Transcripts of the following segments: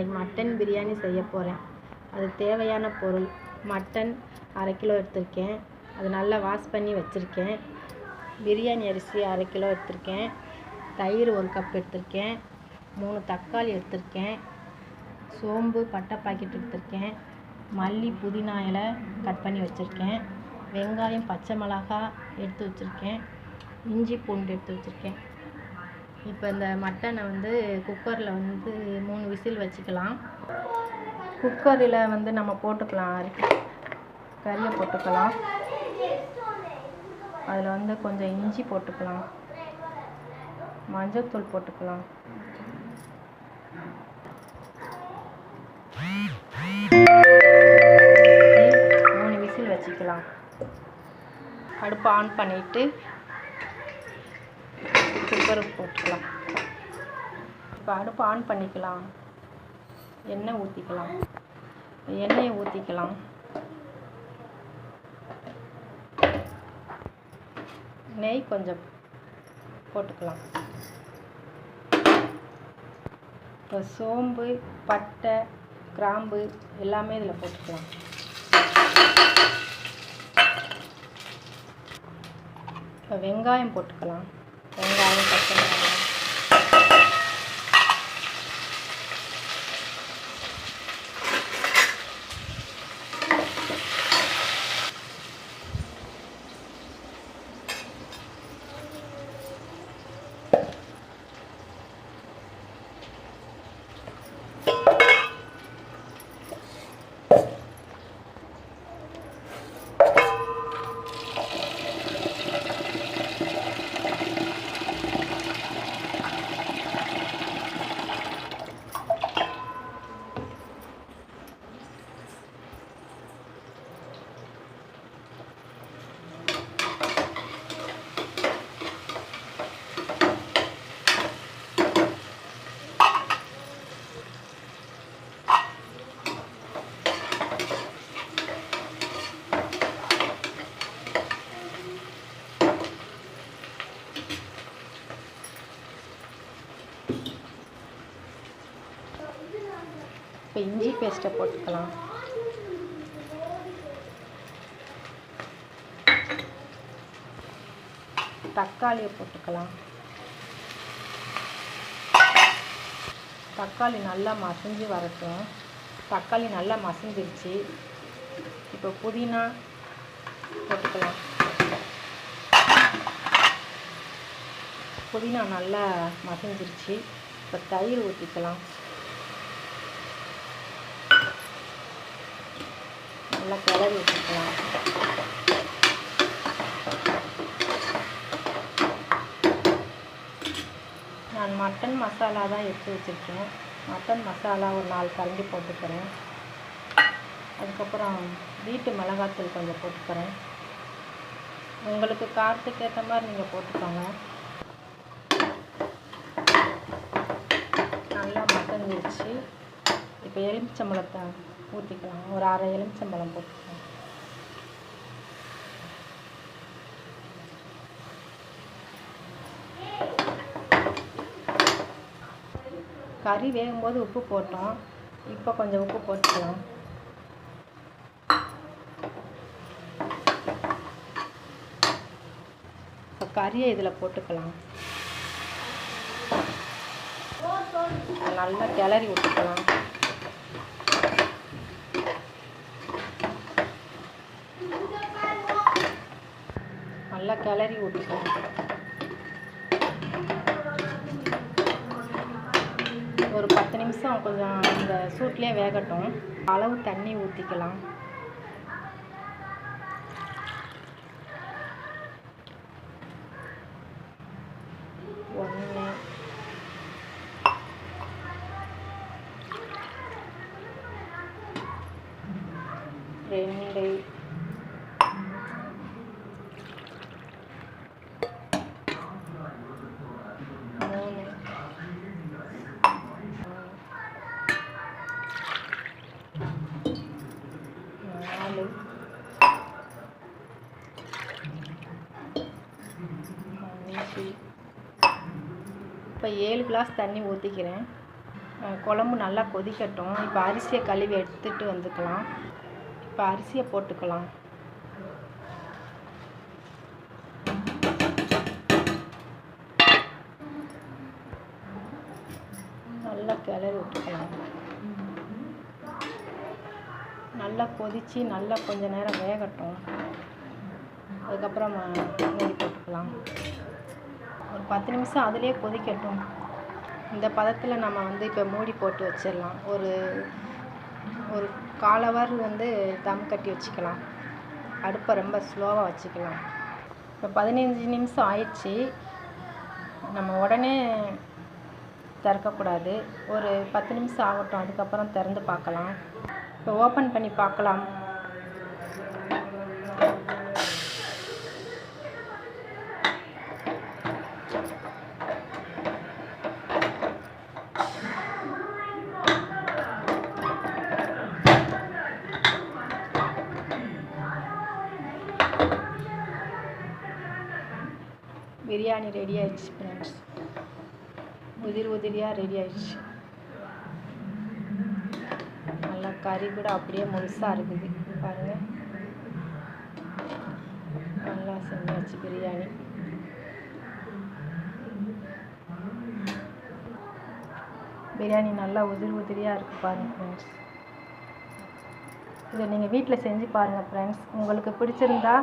அன்றைக்கி மட்டன் பிரியாணி செய்ய போகிறேன் அதுக்கு தேவையான பொருள். மட்டன் அரை கிலோ எடுத்திருக்கேன். அது நல்லா வாஷ் பண்ணி வச்சுருக்கேன். பிரியாணி அரிசி அரை கிலோ எடுத்திருக்கேன். தயிர் ஒரு கப் எடுத்திருக்கேன். மூணு தக்காளி எடுத்திருக்கேன். சோம்பு பட்டை பாக்கெட் எடுத்திருக்கேன். மல்லி புதினா இலை கட் பண்ணி வச்சுருக்கேன். வெங்காயம் பச்சை மிளகா எடுத்து வச்சுருக்கேன். இஞ்சி பூண்டு எடுத்து வச்சுருக்கேன். இப்போ இந்த மட்டனை வந்து குக்கரில் வந்து மூணு விசில் வச்சுக்கலாம். குக்கரில் வந்து நம்ம போட்டுக்கலாம் கறியை போட்டுக்கலாம். அதில் வந்து கொஞ்சம் இஞ்சி போட்டுக்கலாம். மஞ்சள்தூள் போட்டுக்கலாம். மூணு விசில் வச்சுக்கலாம். அடுப்பு ஆன் பண்ணிவிட்டு குக்கருக்கு போட்டுக்கலாம். இப்போ அடுப்பு ஆன் பண்ணிக்கலாம். எண்ணெய் ஊற்றிக்கலாம் எண்ணெயை ஊற்றிக்கலாம் நெய் கொஞ்சம் போட்டுக்கலாம். இப்போ சோம்பு பட்டை கிராம்பு எல்லாமே இதில் போட்டுக்கலாம். இப்போ வெங்காயம் போட்டுக்கலாம் வெங்காயம் பச்சை மிளகாய் இப்போ இஞ்சி பேஸ்ட்டை போட்டுக்கலாம். தக்காளியை போட்டுக்கலாம். தக்காளி நல்லா மசிஞ்சு வரட்டும். தக்காளி நல்லா மசிஞ்சிருச்சு. இப்போ புதினா போட்டுக்கலாம். புதினா நல்லா மசிஞ்சிருச்சு. இப்போ தயிர் ஊற்றிக்கலாம் நல்லா கிளறி வச்சுக்கலாம். நான் மட்டன் மசாலா தான் எடுத்து வச்சுருக்கேன். மட்டன் மசாலா ஒரு நாலு கரண்டி போட்டுக்கிறேன். அதுக்கப்புறம் வீட்டு மிளகாத்தூள் கொஞ்சம் போட்டுக்கிறேன். உங்களுக்கு காரத்துக்கு ஏற்ற மாதிரி நீங்கள் போட்டுக்கோங்க. நல்லா மட்டன் வச்சு இப்போ எலுமிச்சம்பழத்தை ஊற்றிக்கலாம் ஒரு அரை எலுமிச்சம்பழம் போட்டுக்கலாம். கறி வேகும்போது உப்பு போட்டோம். இப்போ கொஞ்சம் உப்பு போட்டுக்கலாம். இப்போ கறியை இதில் போட்டுக்கலாம். நல்லா கிளறி விட்டுக்கலாம். நல்லா கிளறி ஒரு பத்து நிமிஷம் கொஞ்சம் இந்த சூட்லேயே வேகட்டும். அளவு தண்ணி ஊற்றிக்கலாம் ஒன்று ரெண்டு மூணு நாலு இப்போ ஏழு கிளாஸ் தண்ணி ஊற்றிக்கிறேன் குழம்பு நல்லா கொதிக்கட்டும். இப்போ அரிசியை கழுவி எடுத்துகிட்டு வந்துக்கலாம். இப்போ அரிசியை போட்டுக்கலாம். நல்லா கிளறி விட்டுக்கலாம் நல்லா கொதித்து நல்லா கொஞ்சம் நேரம் வேகட்டும். அதுக்கப்புறம் மூடி போட்டுக்கலாம். ஒரு பத்து நிமிஷம் அதிலே கொதிக்கட்டும். இந்த பதத்தில் நம்ம வந்து இப்போ மூடி போட்டு வச்சிடலாம். ஒரு ஒரு கால் ஹவர் வந்து தம் கட்டி வச்சுக்கலாம். அடுப்பை ரொம்ப ஸ்லோவாக வச்சுக்கலாம். இப்போ பதினஞ்சு நிமிஷம் ஆயிடுச்சு. நம்ம உடனே திறக்கக்கூடாது. ஒரு பத்து நிமிஷம் ஆகட்டும். அதுக்கப்புறம் திறந்து பார்க்கலாம். இப்போ ஓப்பன் பண்ணி பார்க்கலாம். பிரியாணி ரெடி ஆயிடுச்சு ஃப்ரெண்ட்ஸ் உதிரி உதிரியாக ரெடி ஆயிடுச்சு நல்லா கறி கூட அப்படியே முழுசாக இருக்குது. பாருங்கள் நல்லா செஞ்சாச்சு பிரியாணி. பிரியாணி நல்லா உதிரி உதிரியாக இருக்குது பாருங்கள் ஃப்ரெண்ட்ஸ் இதை நீங்கள் வீட்டில் செஞ்சு பாருங்கள் ஃப்ரெண்ட்ஸ் உங்களுக்கு பிடிச்சிருந்தா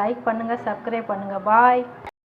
லைக் பண்ணுங்கள் சப்ஸ்கிரைப் பண்ணுங்கள் பாய்